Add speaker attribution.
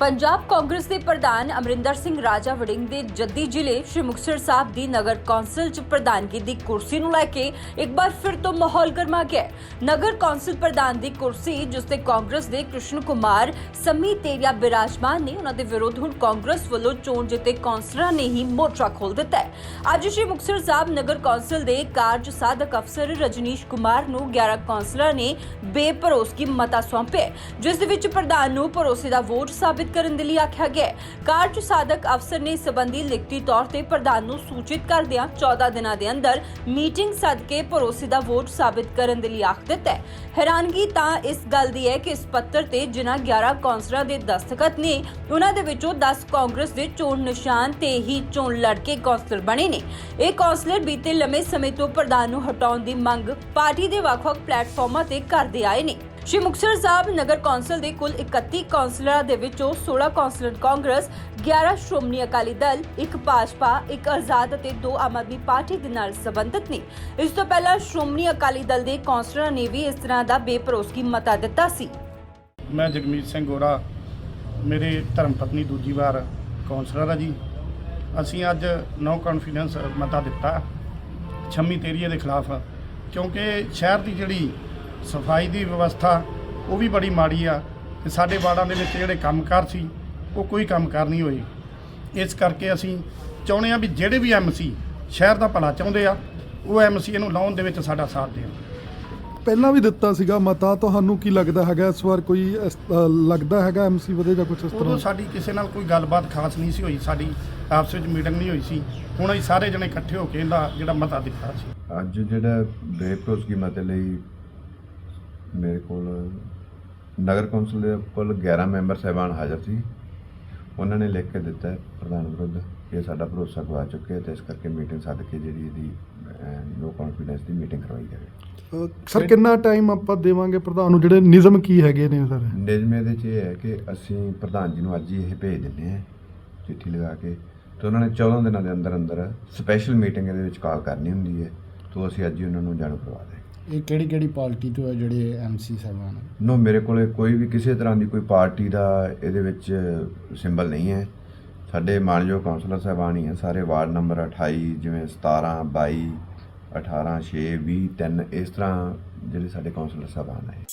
Speaker 1: ਪੰਜਾਬ ਕਾਂਗਰਸ ਦੇ ਪ੍ਰਧਾਨ ਅਮਰਿੰਦਰ ਸਿੰਘ ਰਾਜਾ ਵੜਿੰਗ ਦੇ ਜੱਦੀ ਜ਼ਿਲ੍ਹੇ ਸ਼੍ਰੀ ਮੁਕਤਸਰ ਸਾਹਿਬ ਦੀ ਨਗਰ ਕੌਂਸਲ 'ਚ ਪ੍ਰਧਾਨਗੀ ਦੀ ਕੁਰਸੀ ਨੂੰ ਲੈ ਕੇ ਇੱਕ ਵਾਰ ਫਿਰ ਤੋਂ ਮਾਹੌਲ ਗਰਮਾ ਗਿਆ ਨਗਰ ਕੌਂਸਲ ਪ੍ਰਧਾਨ ਦੀ ਕੁਰਸੀ, ਜਿਸ ਤੇ ਕਾਂਗਰਸ ਦੇ ਕ੍ਰਿਸ਼ਨ ਕੁਮਾਰ, ਸਮੀ ਤੇਰੀਆ ਬਿਰਾਜਮਾਨ ਨੇ ਉਹਨਾਂ ਦੇ ਵਿਰੁੱਧ ਹੁਣ ਕਾਂਗਰਸ ਵੱਲੋਂ ਚੋਣ ਜਿੱਤੇ ਕੌਂਸਲਰਾਂ ਨੇ ਹੀ ਮੋਰਚਾ ਖੋਲ ਦਿੱਤਾ ਹੈ। ਅੱਜ ਸ਼੍ਰੀ ਮੁਕਤਸਰ ਸਾਹਿਬ ਨਗਰ ਕੌਂਸਲ ਦੇ ਕਾਰਜ ਸਾਧਕ ਅਫਸਰ ਰਜਨੀਸ਼ ਕੁਮਾਰ ਨੂੰ 11 ਕੌਂਸਲਰਾਂ ਨੇ ਬੇਭਰੋਸਗੀ ਮਤਾ ਸੌਂਪਿਆ ਜਿਸ ਦੇ ਵਿੱਚ ਪ੍ਰਧਾਨ ਨੂੰ ਭਰੋਸੇ ਦਾ ਵੋਟ ਸਾਬਿਤ ਕਰਨ ਦੇ ਲਈ ਆਖਿਆ ਗਿਆ ਕਾਰਜ ਸਾਧਕ ਅਫਸਰ ਨੇ ਇਸ ਲਿਖਤੀ ਤੌਰ ਤੇ ਪ੍ਰਧਾਨ ਨੂੰ ਸੂਚਿਤ ਕਰਦਿਆਂ 14 ਦਿਨਾਂ ਦੇ ਅੰਦਰ ਮੀਟਿੰਗ ਸੱਦ ਕੇ ਭਰੋਸੇ ਦਾ ਵੋਟ ਸਾਬਿਤ ਕਰਨ ਦੇ ਲਈ ਆਖ ਦਿੱਤਾ ਹੈ। ਹੈਰਾਨਗੀ ਤਾਂ ਇਸ ਗੱਲ ਦੀ ਹੈ ਕਿ ਇਸ ਪੱਤਰ ਤੇ ਜਿਨ੍ਹਾਂ 11 ਕੌਂਸਲਰਾਂ ਦੇ ਦਸਤਖਤ ਨੇ, ਉਹਨਾਂ ਦੇ ਵਿੱਚੋਂ 10 ਕਾਂਗਰਸ ਦੇ ਚੋਣ ਨਿਸ਼ਾਨ ਤੇ ਹੀ ਚੋਣ ਲੜ ਕੇ ਕੌਂਸਲਰ ਬਣੇ ਨੇ। ਇਹ ਕੌਂਸਲਰ ਬੀਤੇ ਲੰਮੇ ਸਮੇਂ ਤੋਂ ਪ੍ਰਧਾਨ ਨੂੰ ਹਟਾਉਣ ਦੀ ਮੰਗ ਪਾਰਟੀ ਦੇ ਵੱਖ-ਵੱਖ ਪਲੇਟਫਾਰਮਾਂ ਤੇ ਕਰਦੇ ਆਏ ਨੇ। ਸ਼੍ਰੀ ਮੁਕਤਸਰ ਸਾਹਿਬ ਨਗਰ ਕੌਂਸਲ ਦੇ ਕੁੱਲ 31 ਕੌਂਸਲਰਾਂ ਦੇ ਵਿੱਚੋਂ 16 ਕੌਂਸਲਰ ਕਾਂਗਰਸ 11 ਸ਼੍ਰੋਮਣੀ ਅਕਾਲੀ ਦਲ, ਇੱਕ ਭਾਜਪਾ, ਇੱਕ ਆਜ਼ਾਦ ਅਤੇ ਦੋ ਆਮ ਆਦਮੀ ਪਾਰਟੀ ਦੇ ਨਾਲ ਸੰਬੰਧਿਤ ਨੇ। ਇਸ ਤੋਂ ਪਹਿਲਾਂ ਸ਼੍ਰੋਮਣੀ ਅਕਾਲੀ ਦਲ ਦੇ ਕੌਂਸਲਰਾਂ ਨੇ ਵੀ ਇਸ ਤਰ੍ਹਾਂ ਦਾ ਬੇਪਰੋਸਗੀ ਮਤਾ ਦਿੱਤਾ ਸੀ।
Speaker 2: ਮੈਂ ਜਗਮੀਤ ਸਿੰਘ ਗੋਰਾ, ਮੇਰੇ ਧਰਮ ਪਤਨੀ ਦੂਜੀ ਵਾਰ ਕੌਂਸਲਰ ਆ ਜੀ। ਅਸੀਂ ਅੱਜ ਨੋ ਕੌਨਫੀਡੈਂਸ ਮਤਾ ਦਿੱਤਾ, ਛੰਮੀ ਤੇਰੀਏ ਦੇ ਖਿਲਾਫ, ਕਿਉਂਕਿ ਸ਼ਹਿਰ ਦੀ ਜਿਹੜੀ ਸਫ਼ਾਈ ਦੀ ਵਿਵਸਥਾ ਉਹ ਵੀ ਬੜੀ ਮਾੜੀ ਆ ਤੇ ਸਾਡੇ ਵਾਰਡਾਂ ਦੇ ਵਿੱਚ ਜਿਹੜੇ ਕੰਮਕਾਰ ਸੀ ਉਹ ਕੋਈ ਕੰਮਕਾਰ ਨਹੀਂ ਹੋਏ। ਇਸ ਕਰਕੇ ਅਸੀਂ ਚਾਹੁੰਦੇ ਆ ਵੀ ਜਿਹੜੇ ਵੀ ਐਮਸੀ ਸ਼ਹਿਰ ਦਾ ਭਲਾ ਚਾਹੁੰਦੇ ਆ ਉਹ ਐਮਸੀ ਨੂੰ ਲਾਉਣ ਦੇ ਵਿੱਚ ਸਾਡਾ ਸਾਥ ਦੇਣ।
Speaker 3: ਪਹਿਲਾਂ ਵੀ ਦਿੱਤਾ ਸੀਗਾ ਮਤਾ ਤੁਹਾਨੂੰ ਕੀ ਲੱਗਦਾ ਹੈਗਾ ਇਸ ਵਾਰ ਕੋਈ ਲੱਗਦਾ ਹੈਗਾ ਐਮਸੀ ਵਧੇਗਾ ਕੁਝ ਇਸ
Speaker 2: ਉਦੋਂ
Speaker 3: ਤਰ੍ਹਾਂ
Speaker 2: ਸਾਡੀ ਕਿਸੇ ਨਾਲ ਕੋਈ ਗੱਲਬਾਤ ਖਾਸ ਨਹੀਂ ਸੀ ਹੋਈ ਸਾਡੀ ਆਪਸ ਵਿੱਚ ਮੀਟਿੰਗ ਨਹੀਂ ਹੋਈ ਸੀ। ਹੁਣ ਅਸੀਂ ਸਾਰੇ ਜਣੇ ਇਕੱਠੇ ਹੋ ਕੇ ਇਹਦਾ ਜਿਹੜਾ ਮਤਾ ਦਿੱਤਾ ਸੀ।
Speaker 4: ਅੱਜ ਜਿਹੜਾ ਬੇਭਰੋਸਗੀ ਮਤੇ ਲਈ ਮੇਰੇ ਕੋਲ ਨਗਰ ਕੌਂਸਲ ਦੇ ਕੁੱਲ 11 ਮੈਂਬਰ ਸਹਿਬਾਨ ਹਾਜ਼ਰ ਸੀ। ਉਹਨਾਂ ਨੇ ਲਿਖ ਕੇ ਦਿੱਤਾ ਪ੍ਰਧਾਨ ਵਿਰੁੱਧ ਕਿ ਸਾਡਾ ਭਰੋਸਾ ਗਵਾ ਚੁੱਕੇ ਹੈ ਤੇ ਇਸ ਕਰਕੇ ਮੀਟਿੰਗ ਸੱਦ ਕੇ ਜਿਹੜੀ ਇਹਦੀ ਨੋ ਕੌਨਫੀਡੈਂਸ ਦੀ ਮੀਟਿੰਗ ਕਰਵਾਈ ਜਾਵੇ।
Speaker 3: ਸਰ ਕਿੰਨਾ ਟਾਈਮ ਆਪਾਂ ਦੇਵਾਂਗੇ ਪ੍ਰਧਾਨ ਨੂੰ? ਜਿਹੜੇ ਨਿਯਮ ਕੀ ਹੈਗੇ ਨੇ ਸਰ?
Speaker 4: ਨਿਯਮ ਇਹਦੇ 'ਚ ਇਹ ਹੈ ਕਿ ਅਸੀਂ ਪ੍ਰਧਾਨ ਜੀ ਨੂੰ ਅੱਜ ਹੀ ਇਹ ਭੇਜ ਦਿੰਦੇ ਹਾਂ ਚਿੱਠੀ ਲਗਾ ਕੇ। ਤੇ ਉਹਨਾਂ ਨੇ 14 ਦਿਨਾਂ ਦੇ ਅੰਦਰ ਅੰਦਰ ਸਪੈਸ਼ਲ ਮੀਟਿੰਗ ਇਹਦੇ ਵਿੱਚ ਕਾਲ ਕਰਨੀ ਹੁੰਦੀ ਹੈ ਤੋਂ ਅਸੀਂ ਅੱਜ ਹੀ ਉਹਨਾਂ ਨੂੰ ਜਾਣੂ ਕਰਵਾ ਦੇ
Speaker 5: ਇਹ ਕਿਹੜੀ ਕਿਹੜੀ ਪਾਰਟੀ ਤੋਂ ਹੈ ਜਿਹੜੇ ਐਮਸੀ ਸਾਹਿਬਾਨ?
Speaker 4: ਨੋ, ਮੇਰੇ ਕੋਲੇ ਕੋਈ ਵੀ ਕਿਸੇ ਤਰ੍ਹਾਂ ਦੀ ਕੋਈ ਪਾਰਟੀ ਦਾ ਇਹਦੇ ਵਿੱਚ ਸਿੰਬਲ ਨਹੀਂ ਹੈ। ਸਾਡੇ ਮਾਨਯੋਗ ਕਾਉਂਸਲਰ ਸਾਹਿਬਾਨ ਹੀ ਹੈ ਸਾਰੇ ਵਾਰਡ ਨੰਬਰ 28 ਜਿਵੇਂ 17 22 18 6 20 3 ਇਸ ਤਰ੍ਹਾਂ ਜਿਹੜੇ ਸਾਡੇ ਕਾਉਂਸਲਰ ਸਾਹਿਬਾਨ ਹੈ